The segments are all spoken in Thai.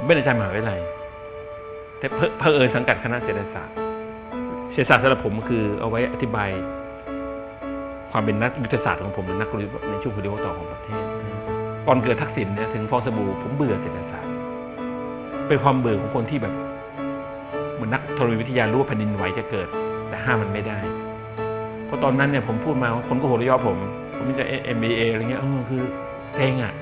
ผมเป็นอาจารย์มหาวิทยาลัย แต่เพอเผอิญสังกัดคณะเศรษฐศาสตร์ เศรษฐศาสตร์สำหรับผมคือเอาไว้อธิบาย ความเป็นนักยุทธศาสตร์ของผมหรือนักกลยุทธ์ในช่วงพลิโอต่อของประเทศก่อนเกิดทักษิณเนี่ยถึงฟองสบู่ผมเบื่อเศรษฐศาสตร์ เป็นความเบื่อของคนที่แบบเหมือนนักธรณีวิทยารู้ว่าแผ่นดินไหวจะเกิด แต่ห้ามมันไม่ได้เพราะตอนนั้นเนี่ยผมพูดมาคนก็โหดเยาะผม ผมมีแต่ MBA อะไรเงี้ยเออคือเซ็งอะ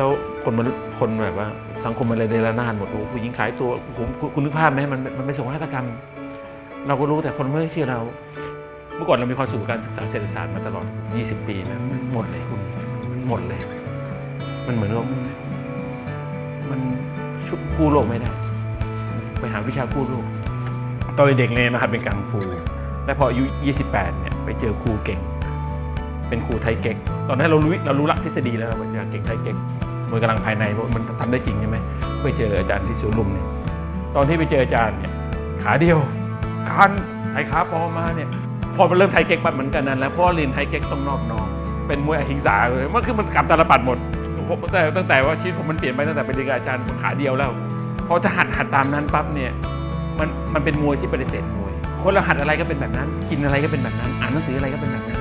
แล้วคนมันคนแบบว่า สังคมมันเลยในระนาดหมดโอ้ผู้หญิงขายตัวผมคุณคุณนึกภาพไหมมันมันเป็นสงครามกรรม เราก็รู้แต่คนไม่เชื่อเรา เมื่อก่อนเรามีความสุขกับการศึกษาเศรษฐศาสตร์มาตลอด 20 ปีนะหมดเลยคุณหมดเลย มันเหมือนว่ามันชุบกู้โลกไม่ได้ ไปหาวิชากู้โลกตอนเด็กเนยมหัดเป็นกังฟู และพออายุ 28 เนี่ยไปเจอครูเก่ง เป็นครูไทยเก๊ก ตอนนั้นเรารู้เรารู้หลักทฤษฎีแล้วว่าอยากเก่งไทยเก๊ก มวยกำลังภายในมันทำได้จริงใช่ไหมไปเจออาจารย์ที่สวนลุมเนี่ยตอนที่ไปเจออาจารย์เนี่ยขาเดียวการไทยขาพอมาเนี่ยพอมันเริ่มไทยเก๊กปั๊บเหมือนกันนั้นแล้วเพราะว่าเรียนไทยเก๊กต้องนอบน้อมเป็นมวยอหิงสาเลยมันคือมันกลับตาลปัดหมดตั้งแต่ตั้งแต่ว่าชีวิตผมมันเปลี่ยนไปตั้งแต่ไปเรียนกับอาจารย์ขาเดียวแล้วพอถ้าหัดหัดตามนั้นปั๊บเนี่ยมันมันเป็นมวยที่ปฏิเสธมวย คนเราหัดอะไรก็เป็นแบบนั้น กินอะไรก็เป็นแบบนั้น อ่านหนังสืออะไรก็เป็นแบบนั้น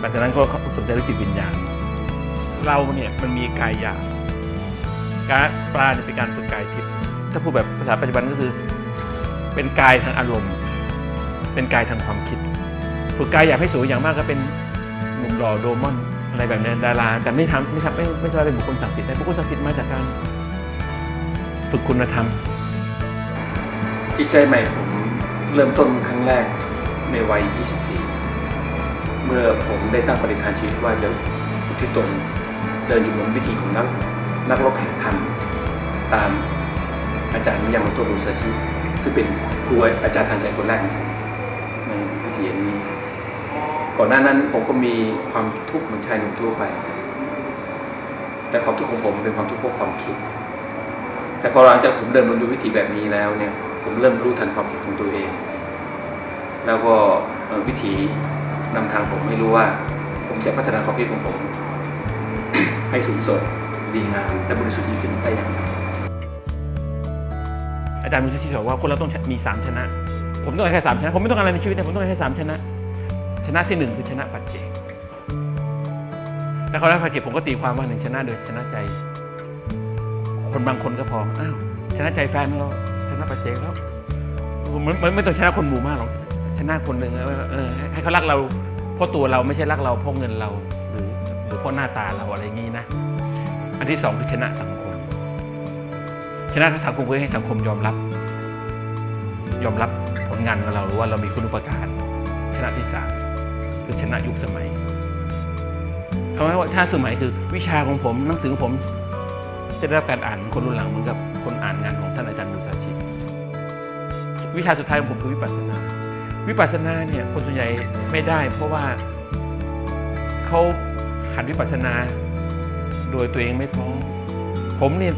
หลังจากนั้นก็สนใจเรื่องจิตวิญญาณ เราเนี่ยมันมีกายหยาบการปลาเนี่ยเป็นการฝึกกายทิพย์ถ้าพูดแบบภาษาปัจจุบันก็คือ เป็นกายทางอารมณ์ เป็นกายทางความคิด ฝึกกายอยากให้สวยอย่างมากก็เป็นหนุ่มหล่อโดมอนอะไรแบบนี้ดาราแต่ไม่ทำไม่ทำไม่ไม่ใช่เป็นบุคคลศักดิ์สิทธิ์แต่บุคคลศักดิ์สิทธิ์มาจากการฝึกคุณธรรม จิตใจใหม่ผมเริ่มต้นครั้งแรกในวัย 24 เมื่อผมได้ตั้งปณิธานชีวิตว่าจะอุทิศตน เดินอยู่บนวิถีของนักนักรบแห่งธรรมตามอาจารย์มิยาโมโตะมุซาชิซึ่งเป็นครูอาจารย์ทางใจคนแรกของผมในวิถีนี้ ก่อนหน้านั้นผมก็มีความทุกข์เหมือนชายหนุ่มทั่วไป แต่ความทุกข์ของผมเป็นความทุกข์เพราะความคิด แต่พอหลังจากผมเดินบนวิถีแบบนี้แล้วเนี่ย ผมเริ่มรู้ทันความคิดของตัวเอง แล้วก็วิถีนำทางผมไม่รู้ว่า ผมจะพัฒนาความคิดของผม ให้สูงส่งดีงามและบริสุทธิ์ยิ่งขึ้นได้อย่างไรอาจารย์มุสชิบอกว่าคนเราต้องมีสามชนะ ผมต้องการแค่สามชนะ ผมไม่ต้องการอะไรในชีวิตนะผมต้องการแค่สามชนะ ชนะที่หนึ่งคือชนะปัจเจกแล้วเขาได้ปัจเจกผมก็ตีความว่าหนึ่งชนะโดยชนะใจ คนบางคนก็พออ้าวชนะใจแฟนเราชนะปัจเจกแล้วมันไม่ต้องชนะคนหมู่มากหรอกชนะคนหนึ่งเออให้เขารักเราเพราะตัวเราไม่ใช่รักเราเพราะเงินเราหรือ รือเพราะหน้าตาเราอะไรอย่างนี้นะ อันที่สองคือชนะสังคม ชนะสังคมคือให้สังคมยอมรับ ยอมรับผลงานของเราหรือว่าเรามีคุณอุปการ ชนะที่สามคือชนะยุคสมัยคำว่าชนะสมัยคือวิชาของผมหนังสือของผมจะได้รับการอ่านคนรุ่นหลังเหมือนกับคนอ่านงานของท่านอาจารย์มุสาชิวิชาสุดท้ายของผมคือวิปัสสนา วิปัสสนาเนี่ยคนส่วนใหญ่ไม่ได้ เพราะว่าเขา หัดวิปัสสนา โดยตัวเองไม่พร้อมผมเนี่ย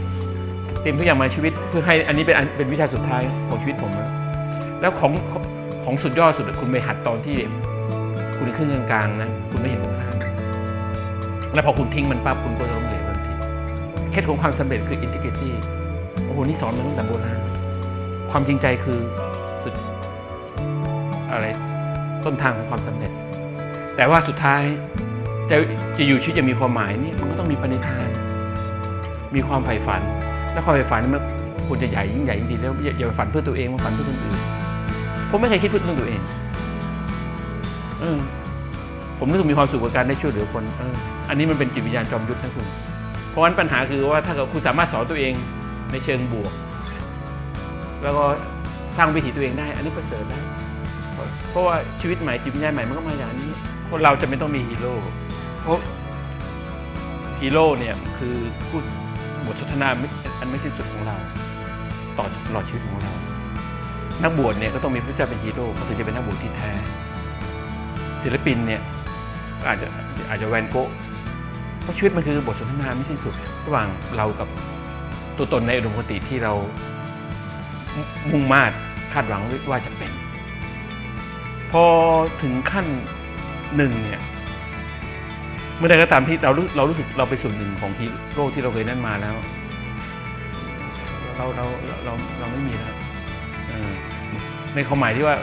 เต็มทุกอย่างมาชีวิตเพื่อให้อันนี้เป็นเป็นวิชาสุดท้ายของชีวิตผมนะแล้วของของสุดยอดสุดอคุณไปหัดตอนที่คุณขึ้นกลางๆนะคุณไม่เห็นคุณค่าแล้วพอคุณทิ้งมันปั๊บคุณก็จะล้มเหลวทันทีเคล็ดของความสำเร็จคือ integrity โอ้โหนี่สอนมาตั้งแต่โบราณความจริงใจคือสุดอะไรต้นทางของความสำเร็จ แต่ว่าสุดท้าย จะจะอยู่ชีวิตจะมีความหมายนี่มันก็ต้องมีปณิธาน มีความใฝ่ฝัน และความใฝ่ฝันนี่มันควรจะใหญ่ยิ่งใหญ่ยิ่งดีแล้วอย่าไปฝันเพื่อตัวเองมาฝันเพื่อคนอื่นผมไม่เคยคิดเพื่อตัวเองเออผมรู้สึกมีความสุขกับการได้ช่วยเหลือคนเอออันนี้มันเป็นจิตวิญญาณจอมยุทธนะคุณ เพราะฉะนั้นปัญหาคือว่าถ้าเกิดคุณสามารถสอนตัวเองในเชิงบวก แล้วก็สร้างวิถีตัวเองได้ อันนี้ประเสริฐแล้วเพราะว่าชีวิตใหม่จิตวิญญาณใหม่มันก็มาอย่างนี้ คนเราจะไม่ต้องมีฮีโร่ เพราะฮีโร่เนี่ยคือพูดบทสนทนาอันไม่สิ้นสุดของเรา ต่อตลอดชีวิตของเรา นักบวชเนี่ยก็ต้องมีพระเจ้าเป็นฮีโร่เขาถึงจะเป็นนักบวชที่แท้ ศิลปินเนี่ยอาจจะอาจจะแวนโกะเพราะชีวิตมันคือบทสนทนาไม่สิ้นสุด ระหว่างเรากับตัวตนในอุดมคติที่เรามุ่งมาดคาดหวังว่าจะเป็น พอถึงขั้นหนึ่งเนี่ย เมื่อใดก็ตามที่เรารู้เรารู้สึกเราเป็นส่วนหนึ่งของฮีโร่ที่เราเคยนั่นมาแล้วเราเราเราเราเราไม่มีแล้วเออในความหมายที่ว่า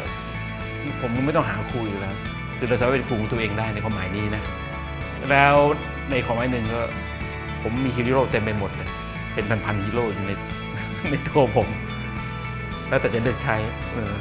ผมไม่ต้องหาครูอยู่แล้ว คือเราสามารถเป็นครูของตัวเองได้ในความหมายนี้นะ แล้วในความหมายหนึ่งก็ ผมมีฮีโร่เต็มไปหมดเลยเป็นพันๆฮีโร่อยู่ใน ในตัวผม แล้วแต่จะเลือกใช้เออ